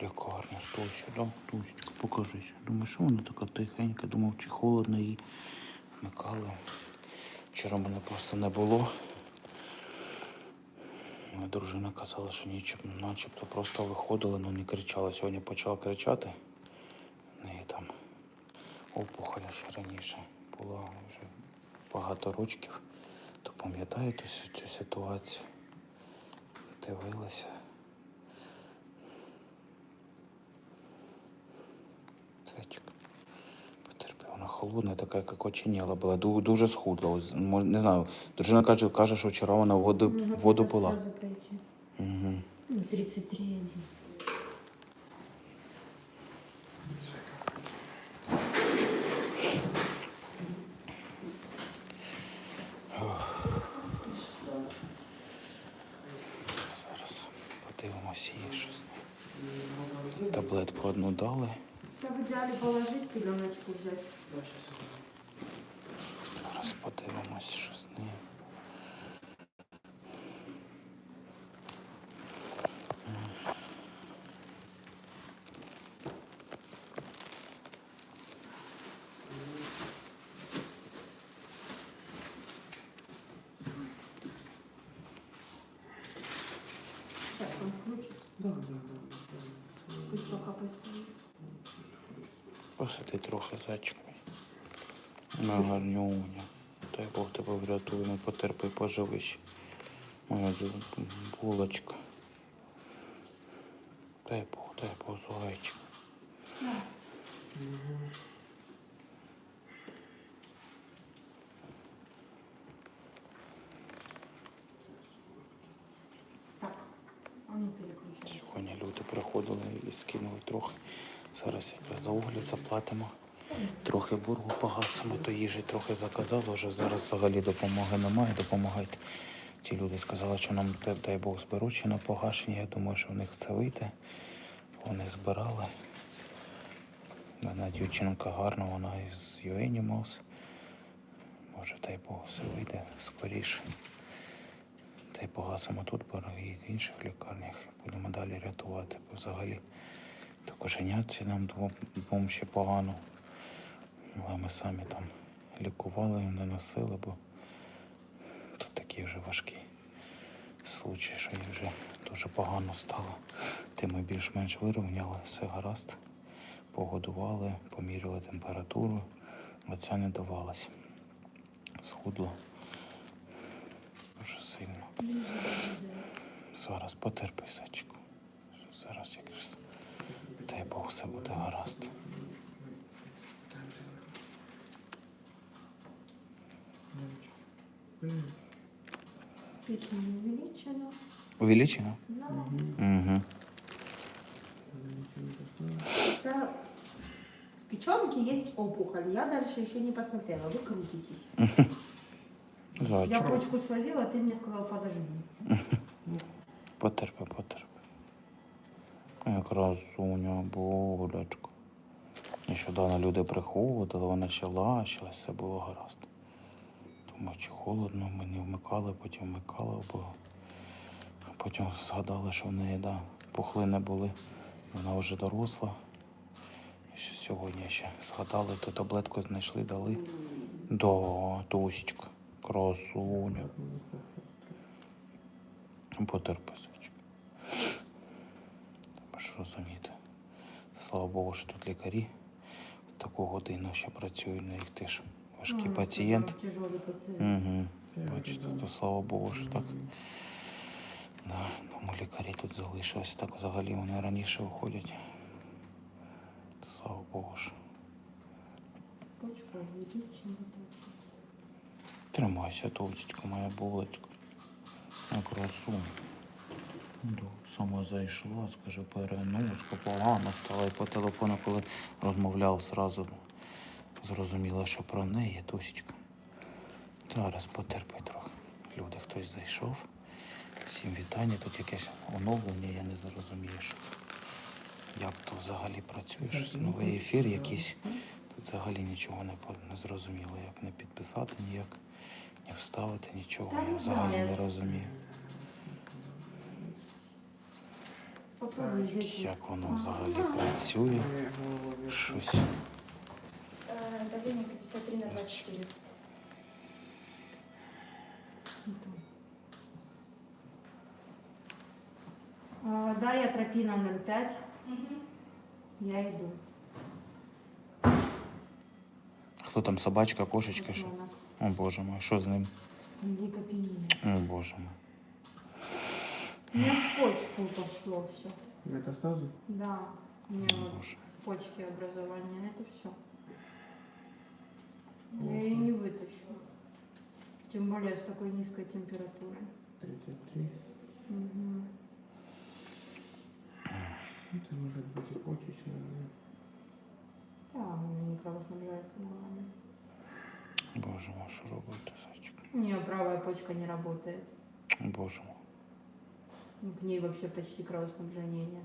в лікарню. Стой сюди. Тусь, покажись. Думаю, що вона така тихенька, думав, чи холодно її вмикали. Вчора мене просто не було. Моя дружина казала, що нічим, начебто просто виходила, але не кричала. Сьогодні почала кричати. В неї там опухоль ще раніше була вже багато років. То пам'ятаєте цю, цю ситуацію? Дивилася. Зайчик. Потерпи, вона холодна, така, як оченела була. Ду- Дуже схудла. Ось, мож- Не знаю. Дружина каже, каже, що вчора вона воду, в воду. Сразу пройти. Угу. Ну, 33. Зараз подивимося її щось. Таблетку одну дали. Да, в идеале положить, пеленочку взять. Зараз подивимось, що з нею. Сейчас он включится. Да, да, да. Пусть пока постоит. Посиди трохи зайчик мій. На гарнюня. Дай Бог тебе врятує, не потерпи, поживи ще. Моя булочка. Дай Бог, дай Бог, зайчик. Сьогодні люди приходили і скинули трохи. Зараз якраз за огляд заплатимо. Трохи боргу погасимо, то їжі трохи заказали, вже зараз взагалі допомоги немає, допомагайте. Ті люди сказали, що нам дай- Бог зберуть на погашення. Я думаю, що в них це вийде. Вони збирали. Вона дівчинка гарна, вона із UAnimals. Може, дай Бог, все вийде скоріше. Та й погасимо тут борги і в інших лікарнях. Будемо далі рятувати. Бо взагалі то кошеняці нам двом, двом ще погано. Але ми самі там лікували, не носили, бо тут такі вже важкі случаї, що їй вже дуже погано стало. Ти ми більш-менш вирівняли, все гаразд. Погодували, поміряли температуру, а ця не давалась. Схудло дуже сильно. Зараз потерпи, сачку. Зараз якраз. Дай Бог все буде гаразд. Печень увеличена. Увеличено? Да. Угу. Это в печенке есть опухоль. Я дальше еще не посмотрела. Вы крутитесь. Я Зайчик. почку словила, ты мне сказал, подожди. Потерпи, потерпи. Красуня, булочка. Нещодавно люди приходили, вона ще лащилась, все було гаразд. Думаю, чи холодно, ми не вмикали, потім вмикали, бо потім згадали, що в неї да, пухлини були. Вона вже доросла. Ще сьогодні ще згадали, то таблетку знайшли, дали. Да, Тусічка, красуня. Потерпи, сучка. Треба ж розуміти. Слава Богу, що тут лікарі в таку годину ще працюють, на їх теж важкий Ну, пацієнт. Угу. Бачите, то слава Богу, що так. Да, тому лікарі тут залишились. Так взагалі вони раніше виходять. Слава Богу. Почка увеличена. Тримайся, товчечка, моя булочка. На красу. Ну, Сама зайшла, скаже, переноска погано стала. І по телефону, коли розмовляв, зразу зрозуміла, що про неї Тусічка. Зараз потерпи трохи. Люди, хтось зайшов. Всім вітання. Тут якесь оновлення, я не зрозумію, що як то взагалі працює. Щось новий ефір якийсь. Тут взагалі нічого не, не зрозуміло, як не підписати ніяк, не вставити нічого. Я взагалі не розумію. Попробуй взять. Як воно взагалі працює? Вверх. Щось. Давление 53 на 24. А, да, я тропина 05. Я иду. Хто там собачка, кошечка? Ребенок. О боже мой, що з ним? Лейкопения. О боже мой. У меня в почку пошло все. Метастазы? Да. У меня вот почке образование. Это все. Я ее не вытащу. Тем более с такой низкой температурой. 33. Мгм. Это может быть и почечная. да. Да, у меня не кровоснабжается нормально. Боже мой, що робити, зайчик? У нее правая почка не работает. Боже мой. В ней вообще почти кровоснабжения нет.